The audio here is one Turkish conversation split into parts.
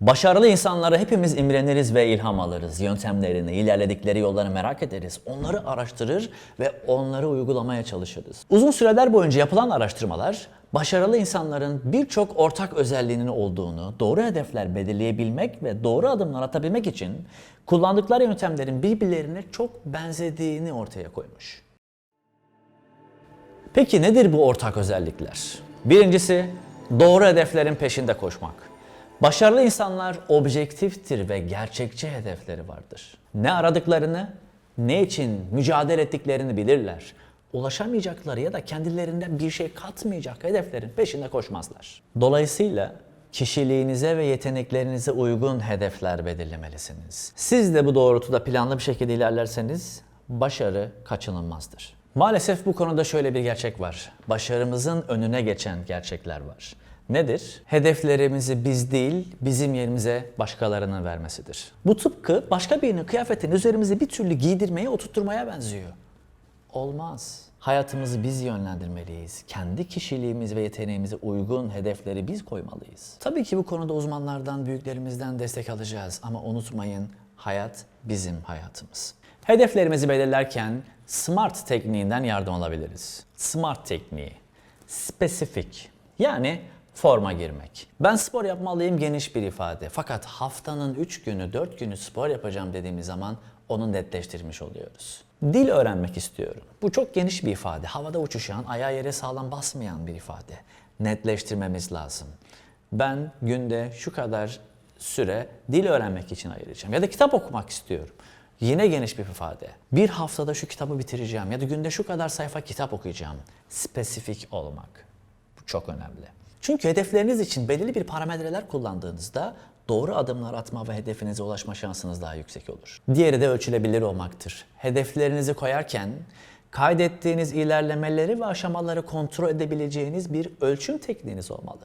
Başarılı insanları hepimiz imreniriz ve ilham alırız. Yöntemlerini, ilerledikleri yolları merak ederiz. Onları araştırır ve onları uygulamaya çalışırız. Uzun süreler boyunca yapılan araştırmalar, başarılı insanların birçok ortak özelliğinin olduğunu, doğru hedefler belirleyebilmek ve doğru adımlar atabilmek için kullandıkları yöntemlerin birbirlerine çok benzediğini ortaya koymuş. Peki nedir bu ortak özellikler? Birincisi doğru hedeflerin peşinde koşmak. Başarılı insanlar objektiftir ve gerçekçi hedefleri vardır. Ne aradıklarını, ne için mücadele ettiklerini bilirler. Ulaşamayacakları ya da kendilerinden bir şey katmayacak hedeflerin peşinde koşmazlar. Dolayısıyla kişiliğinize ve yeteneklerinize uygun hedefler belirlemelisiniz. Siz de bu doğrultuda planlı bir şekilde ilerlerseniz başarı kaçınılmazdır. Maalesef bu konuda şöyle bir gerçek var. Başarımızın önüne geçen gerçekler var. Nedir? Hedeflerimizi biz değil, bizim yerimize başkalarının vermesidir. Bu tıpkı başka birinin kıyafetini üzerimize bir türlü giydirmeye, oturtturmaya benziyor. Olmaz. Hayatımızı biz yönlendirmeliyiz. Kendi kişiliğimiz ve yeteneğimize uygun hedefleri biz koymalıyız. Tabii ki bu konuda uzmanlardan, büyüklerimizden destek alacağız ama unutmayın hayat bizim hayatımız. Hedeflerimizi belirlerken SMART tekniğinden yardım alabiliriz. SMART tekniği. Spesifik. Yani forma girmek. Ben spor yapmalıyım geniş bir ifade. Fakat haftanın 3 günü, 4 günü spor yapacağım dediğimiz zaman onu netleştirmiş oluyoruz. Dil öğrenmek istiyorum. Bu çok geniş bir ifade. Havada uçuşan, ayağı yere sağlam basmayan bir ifade. Netleştirmemiz lazım. Ben günde şu kadar süre dil öğrenmek için ayıracağım. Ya da kitap okumak istiyorum. Yine geniş bir ifade. Bir haftada şu kitabı bitireceğim ya da günde şu kadar sayfa kitap okuyacağım. Spesifik olmak. Bu çok önemli. Çünkü hedefleriniz için belirli bir parametreler kullandığınızda doğru adımlar atma ve hedefinize ulaşma şansınız daha yüksek olur. Diğeri de ölçülebilir olmaktır. Hedeflerinizi koyarken kaydettiğiniz ilerlemeleri ve aşamaları kontrol edebileceğiniz bir ölçüm tekniğiniz olmalı.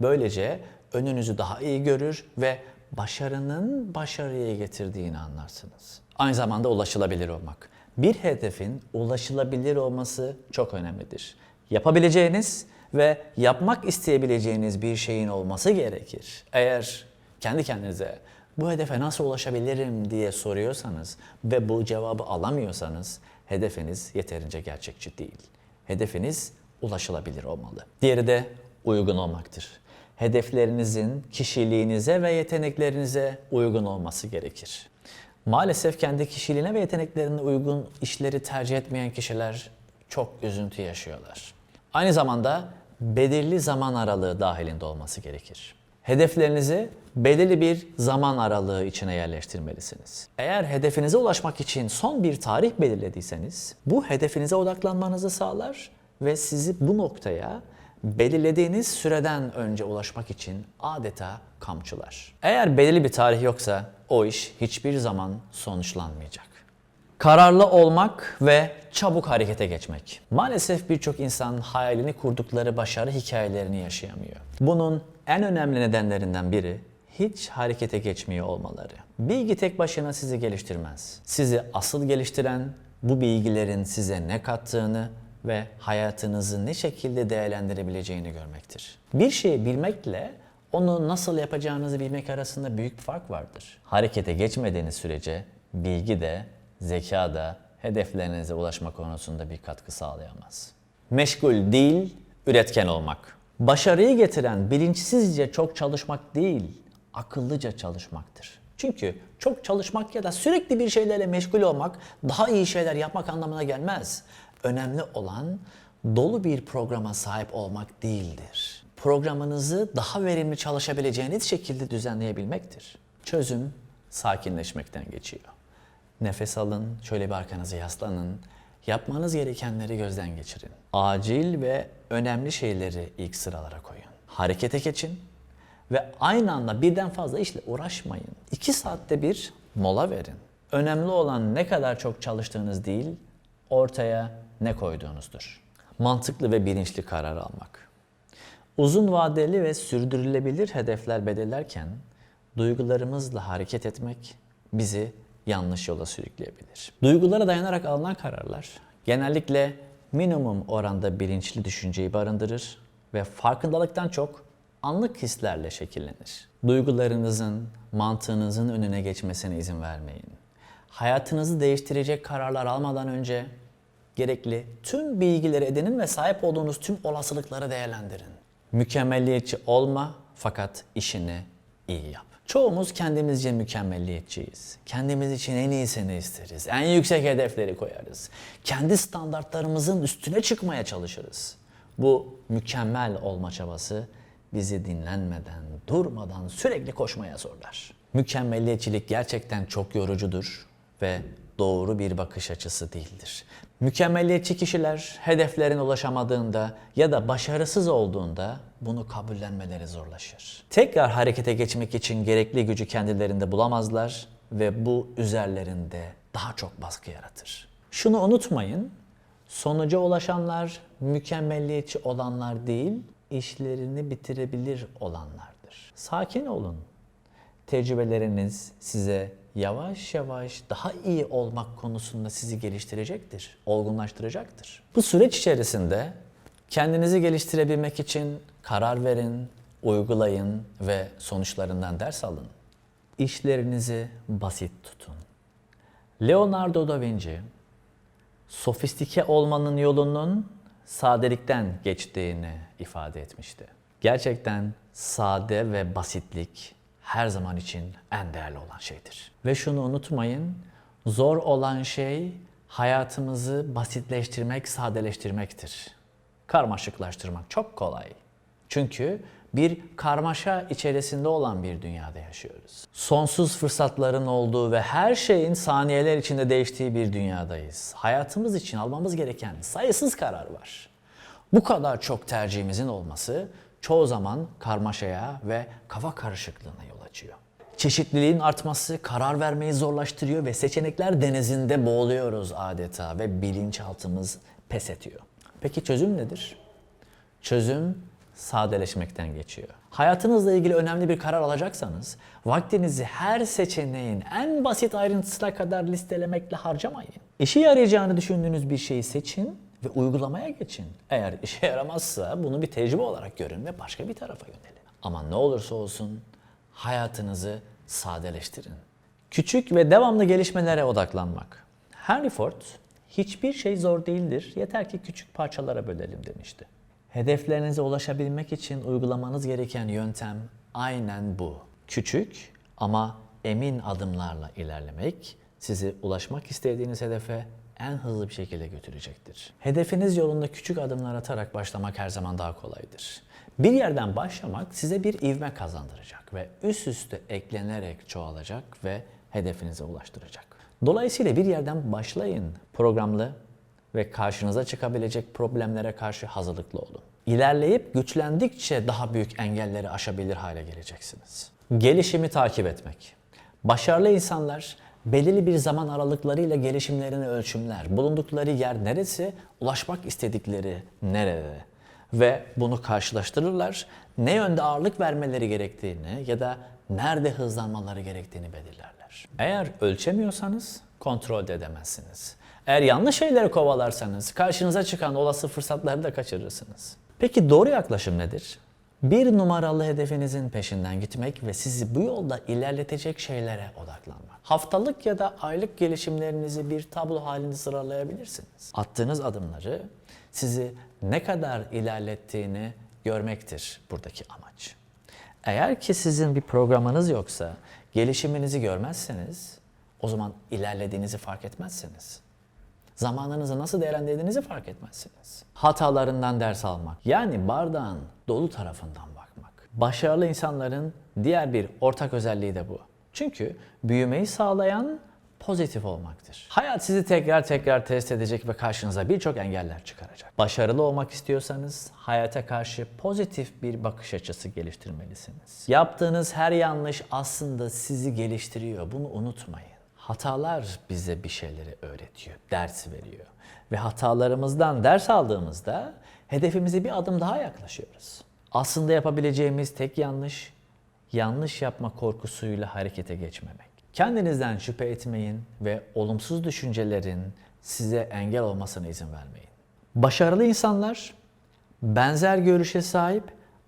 Böylece önünüzü daha iyi görür ve başarının başarıya getirdiğini anlarsınız. Aynı zamanda ulaşılabilir olmak. Bir hedefin ulaşılabilir olması çok önemlidir. Yapabileceğiniz ve yapmak isteyebileceğiniz bir şeyin olması gerekir. Eğer kendi kendinize bu hedefe nasıl ulaşabilirim diye soruyorsanız ve bu cevabı alamıyorsanız hedefiniz yeterince gerçekçi değil. Hedefiniz ulaşılabilir olmalı. Diğeri de uygun olmaktır. Hedeflerinizin kişiliğinize ve yeteneklerinize uygun olması gerekir. Maalesef kendi kişiliğine ve yeteneklerine uygun işleri tercih etmeyen kişiler çok üzüntü yaşıyorlar. Aynı zamanda belirli zaman aralığı dahilinde olması gerekir. Hedeflerinizi belirli bir zaman aralığı içine yerleştirmelisiniz. Eğer hedefinize ulaşmak için son bir tarih belirlediyseniz bu hedefinize odaklanmanızı sağlar ve sizi bu noktaya belirlediğiniz süreden önce ulaşmak için adeta kamçılar. Eğer belirli bir tarih yoksa o iş hiçbir zaman sonuçlanmayacak. Kararlı olmak ve çabuk harekete geçmek. Maalesef birçok insan hayalini kurdukları başarı hikayelerini yaşayamıyor. Bunun en önemli nedenlerinden biri hiç harekete geçmiyor olmaları. Bilgi tek başına sizi geliştirmez. Sizi asıl geliştiren bu bilgilerin size ne kattığını ve hayatınızı ne şekilde değerlendirebileceğini görmektir. Bir şeyi bilmekle onu nasıl yapacağınızı bilmek arasında büyük bir fark vardır. Harekete geçmediğiniz sürece bilgi de, zeka da hedeflerinize ulaşma konusunda bir katkı sağlayamaz. Meşgul değil, üretken olmak. Başarıyı getiren bilinçsizce çok çalışmak değil, akıllıca çalışmaktır. Çünkü çok çalışmak ya da sürekli bir şeylerle meşgul olmak daha iyi şeyler yapmak anlamına gelmez. Önemli olan dolu bir programa sahip olmak değildir. Programınızı daha verimli çalışabileceğiniz şekilde düzenleyebilmektir. Çözüm sakinleşmekten geçiyor. Nefes alın, şöyle bir arkanıza yaslanın. Yapmanız gerekenleri gözden geçirin. Acil ve önemli şeyleri ilk sıralara koyun. Harekete geçin ve aynı anda birden fazla işle uğraşmayın. İki saatte bir mola verin. Önemli olan ne kadar çok çalıştığınız değil, ortaya ne koyduğunuzdur. Mantıklı ve bilinçli karar almak. Uzun vadeli ve sürdürülebilir hedefler belirlerken duygularımızla hareket etmek bizi yanlış yola sürükleyebilir. Duygulara dayanarak alınan kararlar genellikle minimum oranda bilinçli düşünceyi barındırır ve farkındalıktan çok anlık hislerle şekillenir. Duygularınızın, mantığınızın önüne geçmesine izin vermeyin. Hayatınızı değiştirecek kararlar almadan önce gerekli tüm bilgileri edinin ve sahip olduğunuz tüm olasılıkları değerlendirin. Mükemmelliyetçi olma fakat işini iyi yap. Çoğumuz kendimizce mükemmelliyetçiyiz. Kendimiz için en iyisini isteriz. En yüksek hedefleri koyarız. Kendi standartlarımızın üstüne çıkmaya çalışırız. Bu mükemmel olma çabası bizi dinlenmeden, durmadan sürekli koşmaya zorlar. Mükemmelliyetçilik gerçekten çok yorucudur ve doğru bir bakış açısı değildir. Mükemmelliyetçi kişiler hedeflerine ulaşamadığında ya da başarısız olduğunda bunu kabullenmeleri zorlaşır. Tekrar harekete geçmek için gerekli gücü kendilerinde bulamazlar ve bu üzerlerinde daha çok baskı yaratır. Şunu unutmayın, sonuca ulaşanlar mükemmelliyetçi olanlar değil, işlerini bitirebilir olanlardır. Sakin olun. Tecrübeleriniz size yavaş yavaş daha iyi olmak konusunda sizi geliştirecektir, olgunlaştıracaktır. Bu süreç içerisinde kendinizi geliştirebilmek için karar verin, uygulayın ve sonuçlarından ders alın. İşlerinizi basit tutun. Leonardo da Vinci sofistike olmanın yolunun sadelikten geçtiğini ifade etmişti. Gerçekten sade ve basitlik her zaman için en değerli olan şeydir. Ve şunu unutmayın, zor olan şey hayatımızı basitleştirmek, sadeleştirmektir. Karmaşıklaştırmak çok kolay. Çünkü bir karmaşa içerisinde olan bir dünyada yaşıyoruz. Sonsuz fırsatların olduğu ve her şeyin saniyeler içinde değiştiği bir dünyadayız. Hayatımız için almamız gereken sayısız karar var. Bu kadar çok tercihimizin olması çoğu zaman karmaşaya ve kafa karışıklığına yol açıyor. Çeşitliliğin artması karar vermeyi zorlaştırıyor ve seçenekler denizinde boğuluyoruz adeta ve bilinçaltımız pes ediyor. Peki çözüm nedir? Çözüm sadeleşmekten geçiyor. Hayatınızla ilgili önemli bir karar alacaksanız vaktinizi her seçeneğin en basit ayrıntısına kadar listelemekle harcamayın. İşe yarayacağını düşündüğünüz bir şeyi seçin ve uygulamaya geçin. Eğer işe yaramazsa bunu bir tecrübe olarak görün ve başka bir tarafa yönelin. Ama ne olursa olsun hayatınızı sadeleştirin. Küçük ve devamlı gelişmelere odaklanmak. Henry Ford, hiçbir şey zor değildir, yeter ki küçük parçalara bölelim demişti. Hedeflerinize ulaşabilmek için uygulamanız gereken yöntem aynen bu. Küçük ama emin adımlarla ilerlemek sizi ulaşmak istediğiniz hedefe en hızlı bir şekilde götürecektir. Hedefiniz yolunda küçük adımlar atarak başlamak her zaman daha kolaydır. Bir yerden başlamak size bir ivme kazandıracak ve üst üste eklenerek çoğalacak ve hedefinize ulaştıracak. Dolayısıyla bir yerden başlayın. Programlı ve karşınıza çıkabilecek problemlere karşı hazırlıklı olun. İlerleyip güçlendikçe daha büyük engelleri aşabilir hale geleceksiniz. Gelişimi takip etmek. Başarılı insanlar belirli bir zaman aralıklarıyla gelişimlerini ölçümler. Bulundukları yer neresi, ulaşmak istedikleri nerede ve bunu karşılaştırırlar. Ne yönde ağırlık vermeleri gerektiğini ya da nerede hızlanmaları gerektiğini belirlerler. Eğer ölçemiyorsanız kontrol de edemezsiniz. Eğer yanlış şeyleri kovalarsanız karşınıza çıkan olası fırsatları da kaçırırsınız. Peki doğru yaklaşım nedir? Bir numaralı hedefinizin peşinden gitmek ve sizi bu yolda ilerletecek şeylere odaklanmak. Haftalık ya da aylık gelişimlerinizi bir tablo halinde sıralayabilirsiniz. Attığınız adımları sizi ne kadar ilerlettiğini görmektir buradaki amaç. Eğer ki sizin bir programınız yoksa, gelişiminizi görmezseniz o zaman ilerlediğinizi fark etmezsiniz. Zamanınızı nasıl değerlendirdiğinizi fark etmezsiniz. Hatalarından ders almak. Yani bardağın dolu tarafından bakmak. Başarılı insanların diğer bir ortak özelliği de bu. Çünkü büyümeyi sağlayan pozitif olmaktır. Hayat sizi tekrar tekrar test edecek ve karşınıza birçok engeller çıkaracak. Başarılı olmak istiyorsanız hayata karşı pozitif bir bakış açısı geliştirmelisiniz. Yaptığınız her yanlış aslında sizi geliştiriyor. Bunu unutmayın. Hatalar bize bir şeyleri öğretiyor, ders veriyor. Ve hatalarımızdan ders aldığımızda hedefimize bir adım daha yaklaşıyoruz. Aslında yapabileceğimiz tek yanlış, yanlış yapma korkusuyla harekete geçmemek. Kendinizden şüphe etmeyin ve olumsuz düşüncelerin size engel olmasına izin vermeyin. Başarılı insanlar benzer görüşe sahip,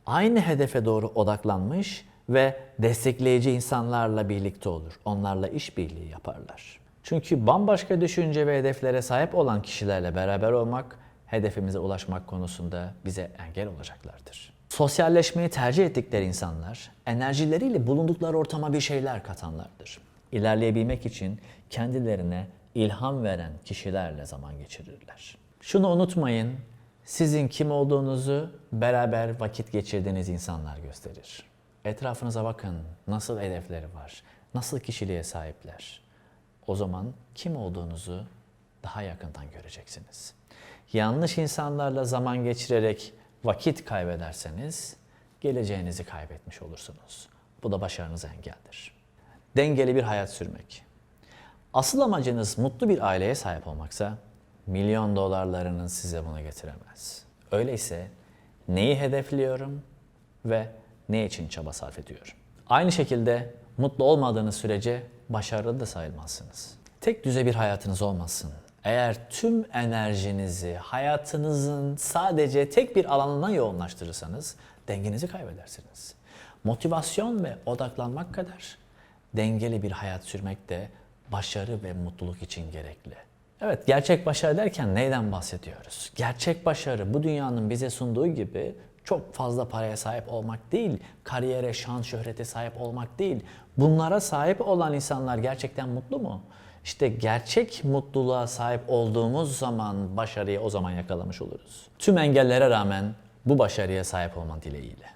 aynı hedefe doğru odaklanmış ve destekleyici insanlarla birlikte olur. Onlarla işbirliği yaparlar. Çünkü bambaşka düşünce ve hedeflere sahip olan kişilerle beraber olmak, hedefimize ulaşmak konusunda bize engel olacaklardır. Sosyalleşmeyi tercih ettikleri insanlar, enerjileriyle bulundukları ortama bir şeyler katanlardır. İlerleyebilmek için kendilerine ilham veren kişilerle zaman geçirirler. Şunu unutmayın, sizin kim olduğunuzu beraber vakit geçirdiğiniz insanlar gösterir. Etrafınıza bakın, nasıl hedefleri var, nasıl kişiliğe sahipler. O zaman kim olduğunuzu daha yakından göreceksiniz. Yanlış insanlarla zaman geçirerek vakit kaybederseniz geleceğinizi kaybetmiş olursunuz. Bu da başarınıza engeldir. Dengeli bir hayat sürmek. Asıl amacınız mutlu bir aileye sahip olmaksa milyon dolarlarınız size bunu getiremez. Öyleyse neyi hedefliyorum ve ne için çaba sarf ediyorum? Aynı şekilde mutlu olmadığınız sürece başarılı da sayılmazsınız. Tek düze bir hayatınız olmasın. Eğer tüm enerjinizi hayatınızın sadece tek bir alanına yoğunlaştırırsanız dengenizi kaybedersiniz. Motivasyon ve odaklanmak kadar dengeli bir hayat sürmek de başarı ve mutluluk için gerekli. Evet, gerçek başarı derken neyden bahsediyoruz? Gerçek başarı bu dünyanın bize sunduğu gibi çok fazla paraya sahip olmak değil, kariyere, şan, şöhrete sahip olmak değil. Bunlara sahip olan insanlar gerçekten mutlu mu? İşte gerçek mutluluğa sahip olduğumuz zaman başarıyı o zaman yakalamış oluruz. Tüm engellere rağmen bu başarıya sahip olman dileğiyle.